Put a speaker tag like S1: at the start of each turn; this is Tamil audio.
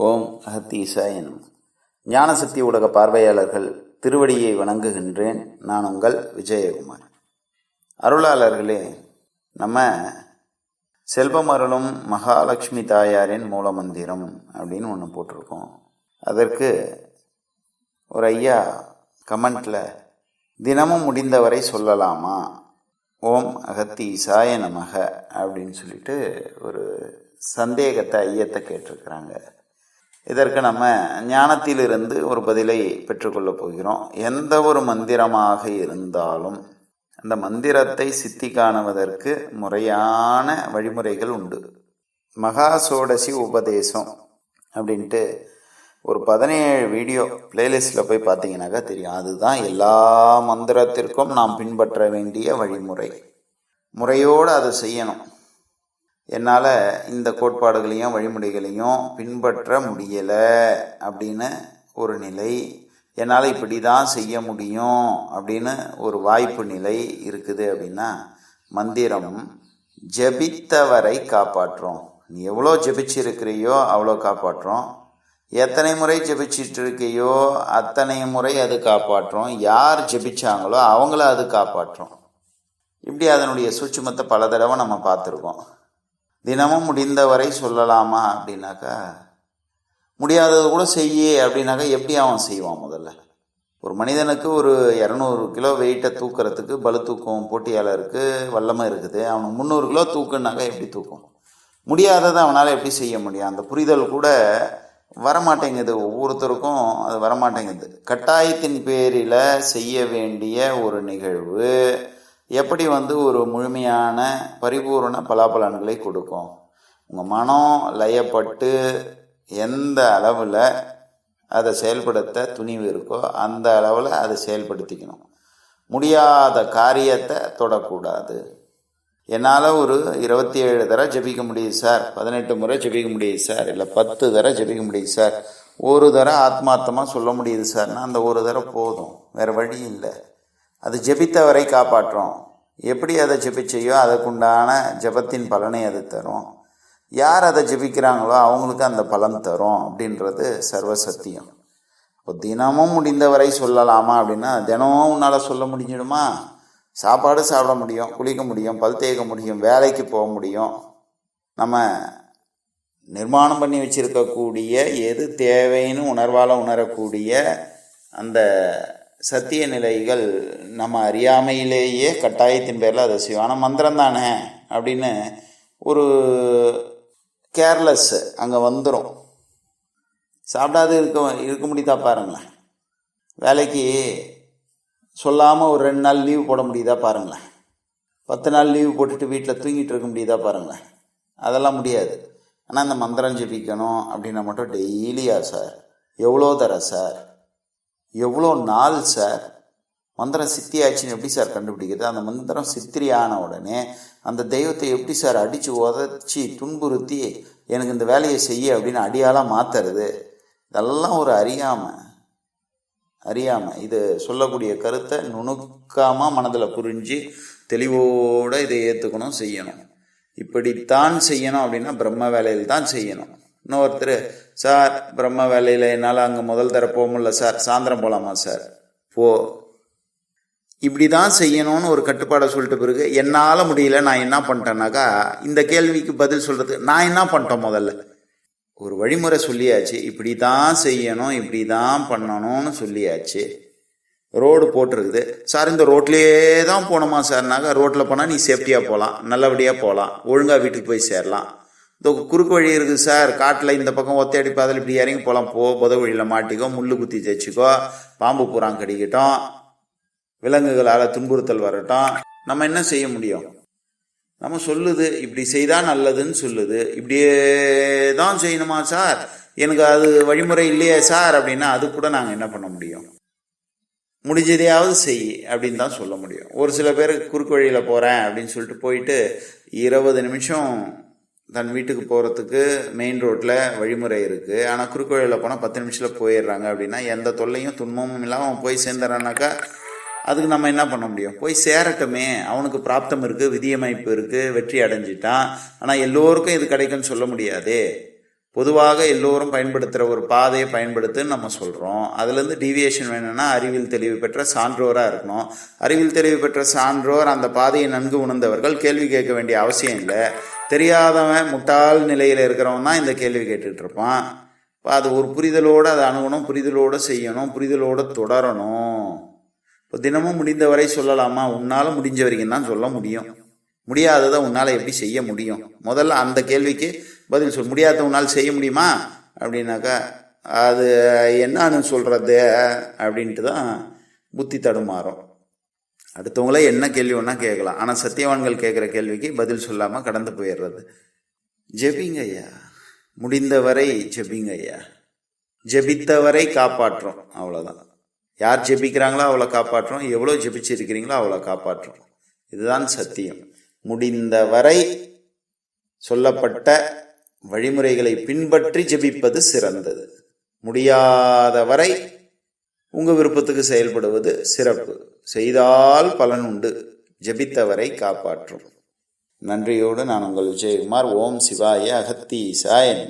S1: ஓம் அகத்தீசாயன் ஞானசக்தி ஊடக பார்வையாளர்கள் திருவடியை வணங்குகின்றேன். நான் உங்கள் விஜயகுமார். அருளாளர்களே நம்ம செல்வம் அருளும் மகாலட்சுமி தாயாரின் மூலமந்திரம் அப்படின்னு ஒன்று போட்டிருக்கோம். அதற்கு ஒரு ஐயா கமெண்டில் தினமும் முடிந்தவரை சொல்லலாமா? ஓம் அகத்தி இசாய நமக. அப்படின்னு சொல்லிட்டு ஒரு சந்தேகத்தை ஐயத்தை கேட்டிருக்கிறாங்க. இதற்கு நம்ம ஞானத்திலிருந்து ஒரு பதிலை பெற்றுக்கொள்ளப் போகிறோம். எந்த ஒரு மந்திரமாக இருந்தாலும் அந்த மந்திரத்தை சித்தி காணுவதற்கு முறையான வழிமுறைகள் உண்டு. மகா சோடசி உபதேசம் அப்படின்ட்டு ஒரு பதினேழு வீடியோ பிளேலிஸ்டில் போய் பார்த்தீங்கன்னாக்கா தெரியும். அதுதான் எல்லா மந்திரத்திற்கும் நாம் பின்பற்ற வேண்டிய வழிமுறை. முறையோடு அதை செய்யணும். என்னால் இந்த கோட்பாடுகளையும் வழிமுறைகளையும் பின்பற்ற முடியலை அப்படின்னு ஒரு நிலை. என்னால் இப்படி தான் செய்ய முடியும் அப்படின்னு ஒரு வாய்ப்பு நிலை இருக்குது அப்படின்னா மந்திரம் ஜபித்தவரை காப்பாற்றும். நீ எவ்வளோ ஜபிச்சிருக்கிறியோ அவ்வளோ காப்பாற்றும். எத்தனை முறை ஜபிச்சிட்டு இருக்கையோ அத்தனை முறை அது காப்பாற்றும். யார் ஜபிச்சாங்களோ அவங்கள அது காப்பாற்றும். இப்படி அதனுடைய சூட்சுமத்தை பல தடவை நம்ம பார்த்துருக்கோம். தினமும் முடிந்தவரை சொல்லலாமா அப்படின்னாக்கா முடியாதது கூட செய்யே அப்படின்னாக்கா எப்படி அவன் செய்வான் முதல்ல? ஒரு மனிதனுக்கு ஒரு இரநூறு கிலோ வெயிட்டை தூக்கிறதுக்கு பலு தூக்கம் போட்டியாளருக்கு வல்லமை இருக்குது. அவனுக்கு முந்நூறு கிலோ தூக்குனாக்கா எப்படி தூக்கும்? முடியாததை அவனால் எப்படி செய்ய முடியும்? அந்த புரிதல் கூட வரமாட்டேங்குது. ஒவ்வொருத்தருக்கும் அது வரமாட்டேங்குது. கட்டாயத்தின் பேரில் செய்ய வேண்டிய ஒரு நிகழ்வு எப்படி வந்து ஒரு முழுமையான பரிபூரண பலாபலன்களை கொடுக்கும்? உங்கள் மனம் லயப்பட்டு எந்த அளவில் அதை செயல்படுத்த துணிவு இருக்கோ அந்த அளவில் அதை செயல்படுத்திக்கணும். முடியாத காரியத்தை தொடக்கூடாது. என்னால் ஒரு இருபத்தி ஏழு தடவை ஜபிக்க முடியுது சார். பதினெட்டு முறை ஜபிக்க முடியுது சார். இல்லை பத்து தடவை ஜபிக்க முடியுது சார். ஒரு தடவை ஆத்மார்த்தமாக சொல்ல முடியுது சார்னா அந்த ஒரு தடவை போதும். வேறு வழி இல்லை. அது ஜெபித்தவரை காப்பாற்றும் எப்படி அதை ஜெபிச்சையோ அதுக்குண்டான ஜபத்தின் பலனை அது தரும். யார் அதை ஜெபிக்கிறாங்களோ அவங்களுக்கு அந்த பலன் தரும் அப்படின்றது சர்வ சத்தியம் இப்போ தினமும் முடிந்தவரை சொல்லலாமா அப்படின்னா தினமும் உன்னால் சொல்ல முடிஞ்சிடுமா? சாப்பாடு சாப்பிட முடியும் குளிக்க முடியும் பல் தேய்க்க முடியும் வேலைக்கு போக முடியும். நம்ம நிர்மாணம் பண்ணி வச்சுருக்கக்கூடிய எது தேவைன்னு உணர்வால் உணரக்கூடிய அந்த சத்திய நிலைகள் நம்ம அறியாமையிலேயே கட்டாயத்தின் பேரில் அதை செய்வோம் ஆனால் மந்திரம் தானே அப்படின்னு ஒரு கேர்லெஸ் அங்கே வந்துடும் சாப்பிடாது இருக்க இருக்க முடியுதா பாருங்களேன். வேலைக்கு சொல்லாமல் ஒரு ரெண்டு நாள் லீவு போட முடியுதா பாருங்களேன். பத்து நாள் லீவு போட்டுட்டு வீட்டில் தூங்கிட்டு இருக்க முடியுதா பாருங்களேன். அதெல்லாம் முடியாது. ஆனால் அந்த மந்திரம் ஜெபிக்கணும் அப்படின்னா மட்டும் டெய்லியா சார் எவ்வளோ தர சார் எவ்வளோ நாள் சார்? மந்திரம் சித்தி ஆச்சுன்னு எப்படி சார் கண்டுபிடிக்கிறது? அந்த மந்திரம் சித்திரி ஆன உடனே அந்த தெய்வத்தை எப்படி சார் அடித்து உதச்சி துன்புறுத்தி எனக்கு இந்த வேலையை செய்ய அப்படின்னு அடியாலாக மாற்றுறது இதெல்லாம் ஒரு அறியாமை அறியாமை. இது சொல்லக்கூடிய கருத்தை நுணுக்காமல் மனதில் புரிஞ்சு தெளிவோடு இதை ஏற்றுக்கணும் செய்யணும். இப்படித்தான் செய்யணும் அப்படின்னா பிரம்ம வேலையில் தான் செய்யணும். இன்னொருத்தர் சார் பிரம்ம வேலையில் என்னால் அங்கே முதல் தர போக முடியல சார். சாயந்தரம் போகலாமா சார்? போ. இப்படி தான் செய்யணும்னு ஒரு கட்டுப்பாடை சொல்லிட்டு பிறகு என்னால் முடியல நான் என்ன பண்ணிட்டேன்னாக்கா இந்த கேள்விக்கு பதில் சொல்கிறது நான் என்ன பண்ணிட்டேன் முதல்ல? ஒரு வழிமுறை சொல்லியாச்சு. இப்படி தான் செய்யணும் இப்படி தான் பண்ணணும்னு சொல்லியாச்சு. ரோடு போட்டிருக்குது. சார் இந்த ரோட்லேயே தான் போகணுமா சார்னாக்கா ரோட்டில் போனால் நீ சேஃப்டியாக போகலாம் நல்லபடியாக போகலாம் ஒழுங்காக வீட்டுக்கு போய் சேரலாம். இந்த குறுக்கு வழி இருக்குது சார். காட்டில் இந்த பக்கம் ஒத்தையடி பாதையில் இப்படி இறங்கி போகலாம் போ புத வழியில் மாட்டிக்கோ முள்ளு குத்தி தைச்சிக்கோ பாம்பு புறான் கடிக்கட்டும். விலங்குகளால் துன்புறுத்தல் வரட்டும். நம்ம என்ன செய்ய முடியும்? நம்ம சொல்லுது இப்படி செய்தால் நல்லதுன்னு சொல்லுது. இப்படியே தான் செய்யணுமா சார்? எனக்கு அது வழிமுறை இல்லையே சார் அப்படின்னா அது கூட நாங்கள் என்ன பண்ண முடியும்? முடிஞ்சதையாவது செய் அப்படின்னு தான் சொல்ல முடியும். ஒரு சில பேர் குறுக்கு வழியில் போகிறேன் அப்படின்னு சொல்லிட்டு போயிட்டு இருபது நிமிஷம் தன் வீட்டுக்கு போகிறதுக்கு மெயின் ரோட்டில் வழிமுறை இருக்குது ஆனால் குறுக்கு வழியில் போனால் பத்து நிமிஷத்தில் போயிடுறாங்க அப்படின்னா எந்த தொல்லையும் துன்பமும் இல்லாமல் அவன் போய் சேர்ந்துறானாக்கா அதுக்கு நம்ம என்ன பண்ண முடியும்? போய் சேரட்டுமே. அவனுக்கு பிராப்தம் இருக்குது விதியமைப்பு இருக்குது வெற்றி அடைஞ்சிட்டான். ஆனால் எல்லோருக்கும் இது கிடைக்கும்னு சொல்ல முடியாதே. பொதுவாக எல்லோரும் பயன்படுத்துகிற ஒரு பாதையை பயன்படுத்துன்னு நம்ம சொல்கிறோம் அதுலேருந்து டீவியேஷன் வேணும்னா அறிவில் தெளிவு பெற்ற சான்றோராக இருக்கணும். அறிவில் தெளிவு பெற்ற சான்றோர் அந்த பாதையை நன்கு உணர்ந்தவர்கள் கேள்வி கேட்க வேண்டிய அவசியம் இல்லை. தெரியாதவன் முட்டாள் நிலையில் இருக்கிறவன் தான் இந்த கேள்வி கேட்டுட்டு இருப்பான். இப்போ அது ஒரு புரிதலோடு அதை அணுகணும் புரிதலோடு செய்யணும் புரிதலோடு தொடரணும். இப்போ தினமும் முடிந்தவரை சொல்லலாமா? உன்னால் முடிஞ்ச வரைக்கும் தான் சொல்ல முடியும். முடியாததை உன்னால் எப்படி செய்ய முடியும்? முதல்ல அந்த கேள்விக்கு பதில் சொல். முடியாத உன்னால் செய்ய முடியுமா? அப்படின்னாக்கா அது என்னன்னு சொல்கிறது அப்படின்ட்டு தான் புத்தி தடுமாறும். அடுத்தவங்களே என்ன கேள்வி ஒன்றா கேட்கலாம். ஆனால் சத்தியவான்கள் கேட்குற கேள்விக்கு பதில் சொல்லாமல் கடந்து போயிடுறது. ஜெபிங்க ஐயா. முடிந்தவரை ஜெபிங்க ஐயா. ஜெபித்தவரை காப்பாற்றும். அவ்வளோதான் யார் ஜெபிக்கிறாங்களோ அவளை காப்பாற்றும். எவ்வளோ ஜெபிச்சிருக்கிறீங்களோ அவளை காப்பாற்றும். இதுதான் சத்தியம். முடிந்தவரை சொல்லப்பட்ட வழிமுறைகளை பின்பற்றி ஜெபிப்பது சிறந்தது. முடியாதவரை உங்கள் விருப்பத்துக்கு செயல்படுவது சிறப்பு. செய்தால் பலன் உண்டு. ஜெபித்தவரை காப்பாற்றும். நன்றியோடு நான் உங்கள் விஜயகுமார். ஓம் சிவாய அகத்தீசாயன்